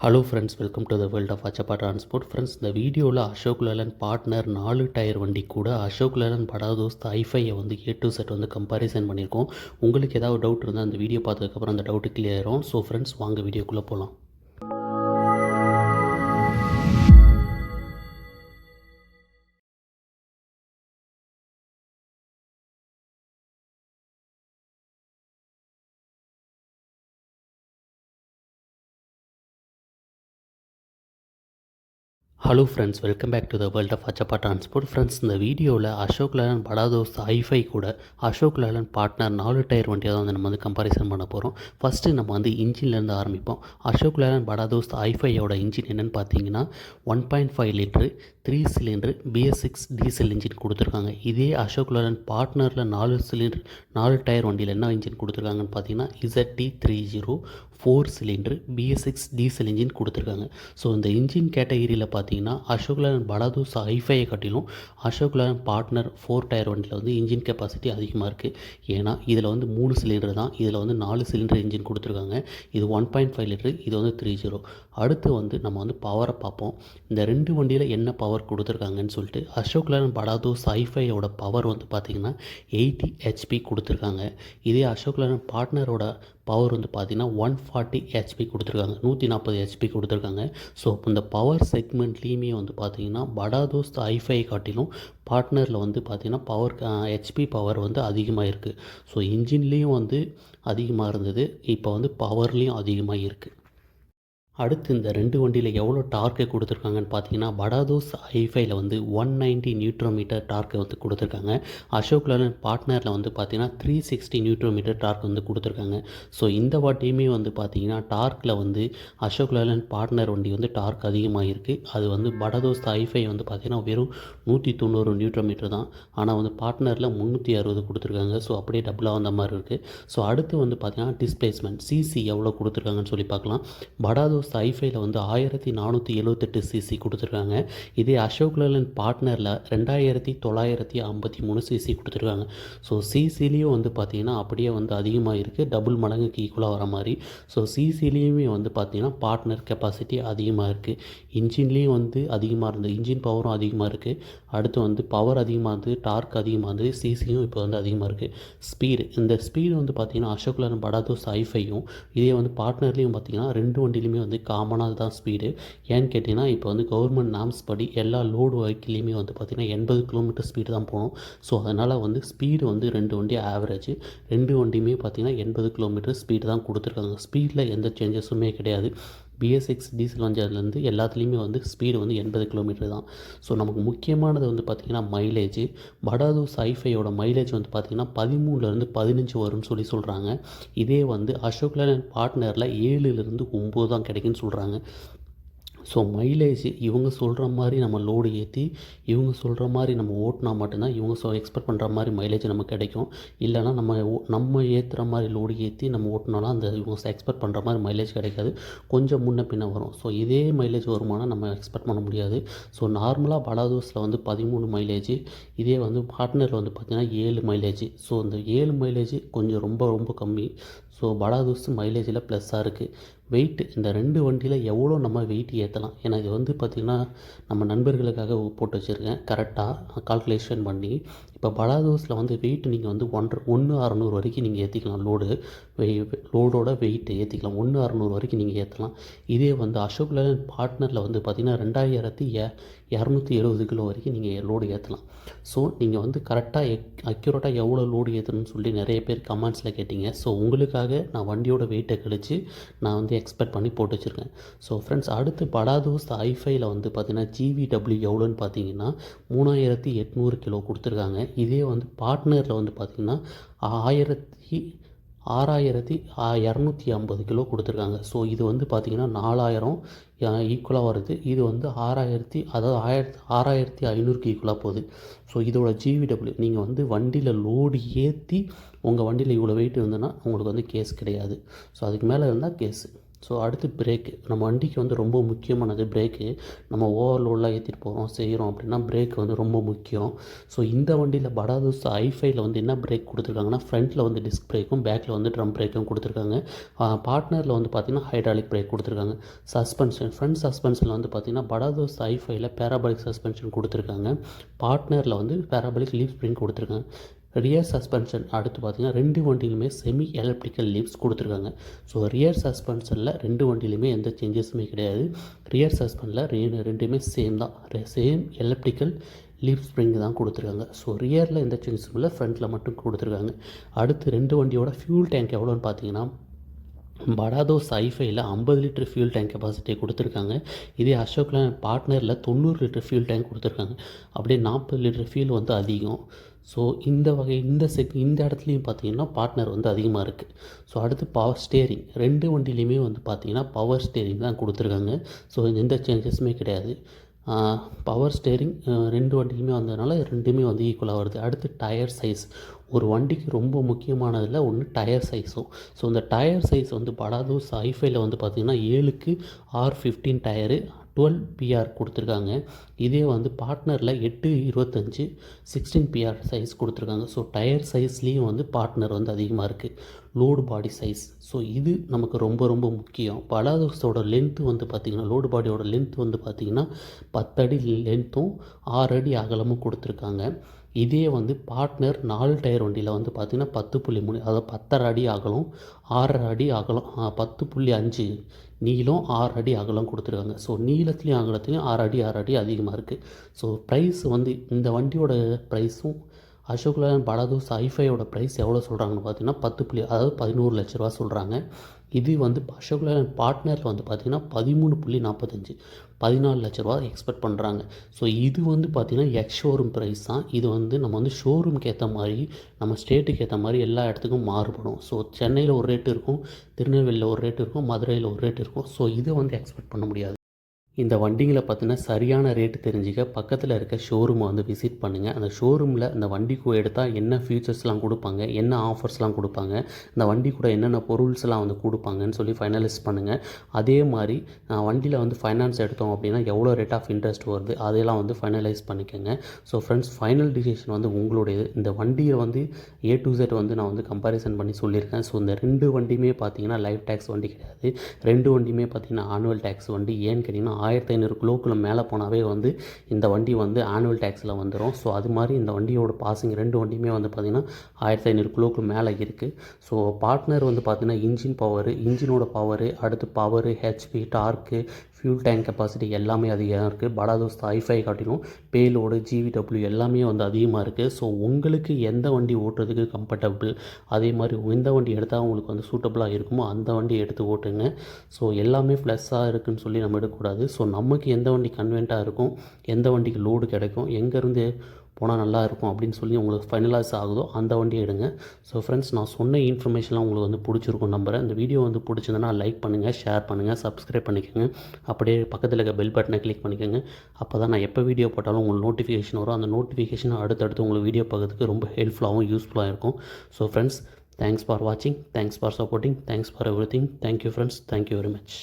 Hello friends welcome to the world of Achappa transport friends இந்த வீடியோவில் Ashok Leyland partner நாலு tyre வண்டி கூட அசோக் லேலன் படாதோஸ்த் ஐஃபையை வந்து ஏ டு செட் வந்து கம்பாரிசன் பண்ணியிருக்கோம். உங்களுக்கு ஏதாவது டவுட் இருந்தால் அந்த வீடியோ பார்த்ததுக்கப்புறம் அந்த டவுட்டு கிளியர் ஆகும் ஸோ ஃப்ரெண்ட்ஸ் வாங்க வீடியோக்குள்ளே போகலாம் hello friends welcome back to the world of Achappa transport friends இந்த வீடியோவில் அசோக் லேலன் படாதோஸ்த் ஐஃபை கூட அசோக் லேலன் பார்ட்னர் நாலு டயர் வண்டியை தான் வந்து நம்ம வந்து கம்பாரிசன் பண்ண போகிறோம் ஃபஸ்ட்டு நம்ம வந்து இன்ஜின்லேருந்து ஆரம்பிப்போம். அசோக் லேலன் படாதோஸ் ஐஃபையோட இன்ஜின் என்னென்னு பார்த்தீங்கன்னா one point five litre three cylinder BS six diesel engine கொடுத்துருக்காங்க. இதே அசோக் லேலன் பார்ட்னரில் நாலு சிலிண்டர் நாலு டயர் வண்டியில் என்ன இன்ஜின் கொடுத்துருக்காங்கன்னு பார்த்தீங்கன்னா ZD three zero four cylinder BS six diesel engine கொடுத்துருக்காங்க. ஸோ இந்த இன்ஜின் கேட்டகிரியில் பார்த்தீங்கன்னா அசோக் லேலன் பலதூஸ் ஐஃபையை காட்டிலும் Ashok Leyland partner four tyre வண்டியில் வந்து இன்ஜின் கெப்பாசிட்டி அதிகமாக இருக்குது ஏன்னா இதில் வந்து மூணு சிலிண்டர் தான். இதில் வந்து நாலு சிலிண்டர் இன்ஜின் கொடுத்துருக்காங்க. இது ஒன் பாயிண்ட் ஃபைவ் லிட்டர் இது வந்து த்ரீ ஜீரோ. அடுத்து வந்து நம்ம வந்து பவரை பார்ப்போம். இந்த ரெண்டு வண்டியில் என்ன பவர் கொடுத்துருக்காங்கன்னு சொல்லிட்டு அசோக் லேலன் படாதூஸ் ஐஃபையோட பவர் வந்து பார்த்திங்கன்னா எயிட்டி ஹெச்பி கொடுத்துருக்காங்க. இதே அசோக் லேலன் பார்ட்னரோட பவர் வந்து பார்த்திங்கன்னா ஒன் ஃபார்ட்டி ஹெச்பி கொடுத்துருக்காங்க. நூற்றி நாற்பது ஹெச்பி கொடுத்துருக்காங்க. ஸோ இந்த பவர் செக்மெண்ட்லேயுமே வந்து பார்த்திங்கன்னா படாதோஸ்த் ஐஃபை காட்டிலும் பார்ட்னரில் வந்து பார்த்திங்கன்னா பவர் ஹெச்பி பவர் வந்து அதிகமாக இருக்குது ஸோ இன்ஜின்லேயும் வந்து அதிகமாக இருந்தது. இப்போ வந்து பவர்லேயும் அதிகமாக இருக்குது அடுத்து இந்த ரெண்டு வண்டியில் எவ்வளோ டார்க்கு கொடுத்துருக்காங்கன்னு பார்த்தீங்கன்னா படாதோஸ் ஐஃபைல வந்து ஒன் நைன்ட்டி நியூட்ரோமீட்டர் டார்க்கு வந்து கொடுத்துருக்காங்க. அசோக் லேலன் பார்ட்னரில் வந்து பார்த்தீங்கன்னா த்ரீ சிக்ஸ்டி நியூட்ரோமீட்டர் டார்க் வந்து கொடுத்துருக்காங்க. ஸோ இந்த வாட்டியுமே வந்து பார்த்தீங்கன்னா டார்க்கில் வந்து அசோக் லேலன் பார்ட்னர் வண்டி வந்து டார்க் அதிகமாக இருக்குது அது வந்து படாதோஸ் ஐஃபை வந்து பார்த்தீங்கன்னா வெறும் நூற்றி தொண்ணூறு நியூட்ரோமீட்டர் தான். ஆனால் வந்து பார்ட்னரில் முந்நூற்றி அறுபது கொடுத்துருக்காங்க. ஸோ அப்படியே டபுளாக வந்த மாதிரி இருக்குது ஸோ அடுத்து வந்து பார்த்தீங்கன்னா டிஸ்பிளேஸ்மெண்ட் சிசி எவ்வளோ கொடுத்துருக்காங்கன்னு சொல்லி பார்க்கலாம். படாதோஸ் ஹீரோஸ் ஐஃபைல வந்து ஆயிரத்தி நானூற்றி எழுவத்தெட்டு சிசி கொடுத்துருக்காங்க. இதே அசோக் லேலன் பார்ட்னரில் ரெண்டாயிரத்தி தொள்ளாயிரத்தி ஐம்பத்தி மூணு சிசி கொடுத்துருக்காங்க. ஸோ சிசிலையும் வந்து பார்த்திங்கன்னா அப்படியே வந்து அதிகமாக இருக்குது டபுள் மடங்குக்கு ஈக்குவலாக வர மாதிரி. ஸோ சிசிலையுமே வந்து பார்த்திங்கன்னா பார்ட்னர் கெப்பாசிட்டி அதிகமாக இருக்குது இன்ஜின்லேயும் வந்து அதிகமாக இருந்தது. இன்ஜின் பவரும் அதிகமாக இருக்குது அடுத்து வந்து பவர் அதிகமாக இருந்தது. டார்க் அதிகமாக இருந்தது. சிசியும் இப்போ வந்து அதிகமாக இருக்குது ஸ்பீடு இந்த ஸ்பீடு வந்து பார்த்திங்கன்னா அசோக் லேலன் படாதோஸ் ஐஃபையும் இதே வந்து பார்ட்னர்லேயும் பார்த்திங்கன்னா ரெண்டு வண்டியிலுமே வந்து வந்து காமனாக தான் ஸ்பீடு ஏன்னு கேட்டிங்கன்னா இப்போ வந்து கவர்மெண்ட் நாம்ஸ் படி எல்லா லோடு வெஹிக்கிள்லேயுமே வந்து பார்த்திங்கன்னா எண்பது கிலோமீட்டர் ஸ்பீடு தான் போகணும். ஸோ அதனால் வந்து ஸ்பீடு வந்து ரெண்டு வண்டி ஆவரேஜ் ரெண்டு வண்டியுமே பார்த்திங்கன்னா எண்பது கிலோமீட்டர் ஸ்பீடு தான் கொடுத்துருக்காங்க. ஸ்பீடில் எந்த சேஞ்சஸுமே கிடையாது. பிஎஸ்எக்ஸ் டீசல் வஞ்சதுலேருந்து எல்லாத்துலேயுமே வந்து ஸ்பீடு வந்து எண்பது கிலோமீட்டர் தான். ஸோ நமக்கு முக்கியமானது வந்து பார்த்திங்கன்னா மைலேஜ் படாது சைஃபையோட மைலேஜ் வந்து பார்த்திங்கன்னா பதிமூணுலேருந்து பதினஞ்சு வரும்னு சொல்லி சொல்கிறாங்க இதே வந்து அசோக் லேலன் பார்ட்னரில் ஏழுலேருந்து ஒம்பது தான் கிடைக்குன்னு சொல்கிறாங்க ஸோ மைலேஜ் இவங்க சொல்கிற மாதிரி நம்ம லோடு ஏற்றி இவங்க சொல்கிற மாதிரி நம்ம ஓட்டினா மட்டும்தான் இவங்க சொ எக்ஸ்பெக்ட் பண்ணுற மாதிரி மைலேஜ் நமக்கு கிடைக்கும். இல்லைனா நம்ம நம்ம ஏற்றுற மாதிரி லோடு ஏற்றி நம்ம ஓட்டினாலும் அந்த இவங்க எக்ஸ்பெக்ட் பண்ணுற மாதிரி மைலேஜ் கிடைக்காது. கொஞ்சம் முன்ன பின்ன வரும். ஸோ இதே மைலேஜ் வருமானம் நம்ம எக்ஸ்பெக்ட் பண்ண முடியாது. ஸோ நார்மலாக பலாதோஸில் வந்து பதிமூணு மைலேஜ் இதே வந்து பார்ட்னரில் வந்து பார்த்திங்கன்னா ஏழு மைலேஜ் ஸோ இந்த ஏழு மைலேஜ் கொஞ்சம் ரொம்ப ரொம்ப கம்மி. ஸோ பலாதூஸ் மைலேஜில் ப்ளஸ்ஸாக இருக்குது வெயிட்டு இந்த ரெண்டு வண்டியில் எவ்வளோ நம்ம வெயிட் ஏற்றலாம் ஏன்னா இது வந்து பார்த்திங்கன்னா நம்ம நண்பர்களுக்காக போட்டு வச்சுருக்கேன். கரெக்டாக கால்குலேஷன் பண்ணி இப்போ பலாதோஸில் வந்து வெயிட் நீங்கள் வந்து ஒன்றரை ஒன்று அறநூறு வரைக்கும் நீங்கள் ஏற்றிக்கலாம் லோடு. வெய் லோடோட வெயிட்டு ஏற்றிக்கலாம். ஒன்று அறநூறு வரைக்கும் நீங்கள் ஏற்றலாம். இதே வந்து அசோக் லேலன் பார்ட்னரில் வந்து பார்த்திங்கன்னா ரெண்டாயிரத்தி எ இரநூத்தி எழுபது கிலோ வரைக்கும் நீங்கள் லோடு ஏற்றலாம். ஸோ நீங்கள் வந்து கரெக்டாக எக் அக்யூரேட்டாக எவ்வளோ லோடு ஏற்றணும்னு சொல்லி நிறைய பேர் கமெண்ட்ஸில் கேட்டிங்க. ஸோ உங்களுக்காக நான் வண்டியோட வெயிட்டை கழித்து நான் வந்து எக்ஸ்பெக்ட் பண்ணி போட்டு வச்சுருக்கேன். ஸோ ஃப்ரெண்ட்ஸ் அடுத்து படாதோஸ் ஐஃபைல வந்து பார்த்திங்கன்னா ஜிவிடபிள்யூ எவ்வளோன்னு பார்த்தீங்கன்னா மூணாயிரத்தி எட்நூறு கிலோ கொடுத்துருக்காங்க. இதே வந்து பார்ட்னரில் வந்து பார்த்திங்கன்னா ஆயிரத்தி ஆறாயிரத்தி இரநூத்தி ஐம்பது கிலோ கொடுத்துருக்காங்க. ஸோ இது வந்து பார்த்திங்கன்னா நாலாயிரம் ஈக்குவலாக வருது. இது வந்து ஆறாயிரத்தி அதாவது ஆயிரத்தி ஆறாயிரத்தி ஐநூறுக்கு ஈக்குவலாக போகுது. ஸோ இதோட ஜிவிடபிள்யூ நீங்கள் வந்து வண்டியில் லோடு ஏற்றி உங்கள் வண்டியில் இவ்வளோ வெயிட் இருந்ததுன்னா உங்களுக்கு வந்து கேஸ் கிடையாது. ஸோ அதுக்கு மேலே இருந்தால் கேஸு ஸோ அடுத்து பிரேக்கு நம்ம வண்டிக்கு வந்து ரொம்ப முக்கியமானது பிரேக்கு நம்ம ஓவர்லோடெலாம் ஏற்றிட்டு போகிறோம் செய்கிறோம் அப்படின்னா பிரேக் வந்து ரொம்ப முக்கியம். ஸோ இந்த வண்டியில் படாதோஸ் ஐஃபைல வந்து என்ன பிரேக் கொடுத்துருக்காங்கன்னா ஃப்ரண்ட்டில் வந்து டிஸ்க் பிரேக்கும் பேக்கில் வந்து ட்ரம் பிரேக்கும் கொடுத்துருக்காங்க. பார்ட்னரில் வந்து பார்த்திங்கன்னா ஹைட்ராலிக் பிரேக் கொடுத்துருக்காங்க. சஸ்பென்ஷன் ஃப்ரண்ட் சஸ்பென்ஷனில் வந்து பார்த்திங்கன்னா படாதோஸ் ஐஃபைல பேராபாலிக் சஸ்பென்ஷன் கொடுத்துருக்காங்க. பார்ட்னரில் வந்து பேராபாலிக் லீவ் ஸ்ப்ரிங் கொடுத்துருக்காங்க. ரியர் சஸ்பென்ஷன் அடுத்து பார்த்தீங்கன்னா ரெண்டு வண்டியிலுமே செமி எலக்ட்ரிக்கல் லீவ்ஸ் கொடுத்துருக்காங்க. ஸோ ரியர் சஸ்பென்ஷனில் ரெண்டு வண்டியிலுமே எந்த சேஞ்சஸுமே கிடையாது. ரியர் சஸ்பென்ஷனில் ரெ ரெண்டுமே சேம் தான். சேம் எலக்ட்ரிக்கல் லீப் ஸ்ப்ரிங் தான் கொடுத்துருக்காங்க. ஸோ ரியரில் எந்த சேஞ்சஸும் இல்லை ஃப்ரண்ட்டில் மட்டும் கொடுத்துருக்காங்க. அடுத்து ரெண்டு வண்டியோட ஃபியூல் டேங்க் எவ்வளோன்னு பார்த்தீங்கன்னா படாதோ சைஃபைல ஐம்பது லிட்டர் ஃபியூல் டேங்க் கெப்பாசிட்டி கொடுத்துருக்காங்க. இதே அசோக்ல பார்ட்னரில் தொண்ணூறு லிட்டர் ஃபியூல் டேங்க் கொடுத்துருக்காங்க. அப்படியே நாற்பது லிட்டர் ஃபியூல் வந்து அதிகம். ஸோ இந்த வகை இந்த செக் இந்த இடத்துலையும் பார்த்தீங்கன்னா பார்ட்னர் வந்து அதிகமாக இருக்குது ஸோ அடுத்து பவர் ஸ்டேரிங் ரெண்டு வண்டிலையுமே வந்து பார்த்தீங்கன்னா பவர் ஸ்டேரிங் தான் கொடுத்துருக்காங்க. ஸோ எந்த சேஞ்சஸுமே கிடையாது. பவர் ஸ்டேரிங் ரெண்டு வண்டிலுமே வந்ததுனால ரெண்டுமே வந்து ஈக்குவலாக வருது. அடுத்து டயர் சைஸ் ஒரு வண்டிக்கு ரொம்ப முக்கியமானதில் ஒன்று டயர் சைஸும் ஸோ இந்த டயர் சைஸ் வந்து படாதூஸ் ஐஃபைல வந்து பார்த்திங்கன்னா ஏழுக்கு R fifteen tyre twelve PR கொடுத்துருக்காங்க. இதே வந்து பார்ட்னரில் எட்டு இருபத்தஞ்சி சிக்ஸ்டீன் பிஆர் சைஸ் கொடுத்துருக்காங்க. ஸோ டயர் சைஸ்லேயும் வந்து பார்ட்னர் வந்து அதிகமாக இருக்குது லோடு பாடி சைஸ் ஸோ இது நமக்கு ரொம்ப ரொம்ப முக்கியம். பலாதோஸோட லென்த்து வந்து பார்த்திங்கன்னா லோடு பாடியோட லென்த் வந்து பார்த்திங்கன்னா பத்தடி லென்த்தும் ஆறு அடி அகலமும் கொடுத்துருக்காங்க. இதே வந்து பார்ட்னர் நாலு டயர் வண்டியில் வந்து பார்த்திங்கன்னா பத்து புள்ளி மூணு அதாவது பத்தரை அடி அகலம் ஆறரை அடி அகலம் பத்து புள்ளி அஞ்சு நீளம் ஆறு அடி அகலம் கொடுத்துருக்காங்க. ஸோ நீளத்துலேயும் அகலத்துலேயும் ஆறு அடி ஆறு அடி அதிகமாக இருக்குது ஸோ ப்ரைஸ் வந்து இந்த வண்டியோட ப்ரைஸும் அசோக் லேலன் படாதூஸ் சைஃபையோட ப்ரைஸ் எவ்வளோ சொல்கிறாங்கன்னு பார்த்தீங்கன்னா பத்து புள்ளி அதாவது பதினோரு லட்ச ரூபா சொல்கிறாங்க இது வந்து அசோக் லேலன் பார்ட்னரில் வந்து பார்த்திங்கன்னா பதிமூணு புள்ளி நாற்பத்தஞ்சு பதினாலு லட்ச ரூபா எக்ஸ்பெக்ட் பண்ணுறாங்க ஸோ இது வந்து பார்த்திங்கன்னா எக்ஸ் ஷோரூம் ப்ரைஸ் தான். இது வந்து நம்ம வந்து ஷோரூம்க்கு ஏற்ற மாதிரி நம்ம ஸ்டேட்டுக்கு ஏற்ற மாதிரி எல்லா இடத்துக்கும் மாறுபடும். ஸோ சென்னையில் ஒரு ரேட்டு இருக்கும் திருநெல்வேலியில் ஒரு ரேட்டு இருக்கும் மதுரையில் ஒரு ரேட்டு இருக்கும். ஸோ இதை வந்து எக்ஸ்பெக்ட் பண்ண முடியாது. இந்த வண்டிங்களை பார்த்தினா சரியான ரேட்டு தெரிஞ்சுக்க பக்கத்தில் இருக்க ஷோரூமை வந்து விசிட் பண்ணுங்கள் அந்த ஷோரூமில் அந்த வண்டி கூட எடுத்தால் என்ன ஃபியூச்சர்ஸ்லாம் கொடுப்பாங்க என்ன ஆஃபர்ஸ்லாம் கொடுப்பாங்க இந்த வண்டி கூட என்னென்ன பொருள்ஸ்லாம் வந்து கொடுப்பாங்கன்னு சொல்லி ஃபைனலைஸ் பண்ணுங்கள் அதே மாதிரி வண்டியில் வந்து ஃபைனான்ஸ் எடுத்தோம் அப்படின்னா எவ்வளோ ரேட் ஆஃப் இன்ட்ரெஸ்ட் வருது அதையெல்லாம் வந்து ஃபைனலைஸ் பண்ணிக்கோங்க. ஸோ ஃப்ரெண்ட்ஸ் ஃபைனல் டிசிஷன் வந்து உங்களுடையது. இந்த வண்டியை வந்து ஏ டு செட் வந்து நான் வந்து கம்பாரிசன் பண்ணி சொல்லியிருக்கேன். ஸோ இந்த ரெண்டு வண்டியுமே பார்த்தீங்கன்னா லைஃப் டேக்ஸ் வண்டி கிடையாது. ரெண்டு வண்டியுமே பார்த்தீங்கன்னா ஆனுவல் டேக்ஸ் வண்டி. ஏன்னு கேட்டிங்கன்னா ஆயிரத்தி ஐநூறு கிலோக்குள்ளே மேலே போனாவே வந்து இந்த வண்டி வந்து ஆனுவல் டேக்ஸில் வந்துடும் ஸோ அது மாதிரி இந்த வண்டியோட பாசிங் ரெண்டு வண்டியுமே வந்து பார்த்திங்கன்னா ஆயிரத்தி ஐநூறு கிலோக்கு மேலே இருக்குது ஸோ பார்ட்னர் வந்து பார்த்திங்கன்னா இன்ஜின் பவரு இன்ஜினோட பவரு அடுத்து power HP torque fuel tank capacity எல்லாமே அதிகமாக இருக்குது படா ஐஃபை காட்டிலும் பேலோடு ஜிவிடபிள்யூ எல்லாமே வந்து அதிகமாக இருக்குது ஸோ உங்களுக்கு எந்த வண்டி ஓட்டுறதுக்கு கம்ஃபர்டபுள் அதே மாதிரி எந்த வண்டி எடுத்தால் உங்களுக்கு வந்து சூட்டபுளாக இருக்குமோ அந்த வண்டி எடுத்து ஓட்டுங்க. ஸோ எல்லாமே ப்ளஸ்ஸாக இருக்குதுன்னு சொல்லி நம்ம எடுக்கக்கூடாது. ஸோ நமக்கு எந்த வண்டி கன்வென்ட்டாக இருக்கும்? எந்த வண்டிக்கு லோடு கிடைக்கும்? எங்கேருந்து போனால் நல்லா இருக்கும் அப்படின்னு சொல்லி உங்களுக்கு ஃபைனலைஸ் ஆகுதோ அந்த வண்டியை எடுங்க. ஸோ ஃப்ரெண்ட்ஸ் நான் சொன்ன இன்ஃபர்மேஷன்லாம் உங்களுக்கு வந்து பிடிச்சிருக்கும் நம்புகிறேன் இந்த வீடியோ வந்து பிடிச்சிருந்தனா லைக் பண்ணுங்கள் ஷேர் பண்ணுங்கள் சப்ஸ்கிரைப் பண்ணிக்கோங்க. அப்படியே பக்கத்தில் இருக்க பெல் பட்டனை கிளிக் பண்ணிக்கோங்க. அப்போ தான் நான் எப்போ வீடியோ போட்டாலும் உங்களுக்கு நோட்டிஃபிகேஷன் வரும். அந்த நோட்டிஃபிகேஷன் அடுத்தடுத்து உங்களுக்கு வீடியோ பார்க்கறதுக்கு ரொம்ப ஹெல்ப்ஃபுல்லாகவும் யூஸ்ஃபுல்லாக இருக்கும். ஸோ ஃப்ரெண்ட்ஸ் தேங்க்ஸ் ஃபார் வாட்சிங் thanks for supporting thanks for everything thank you friends thank you very much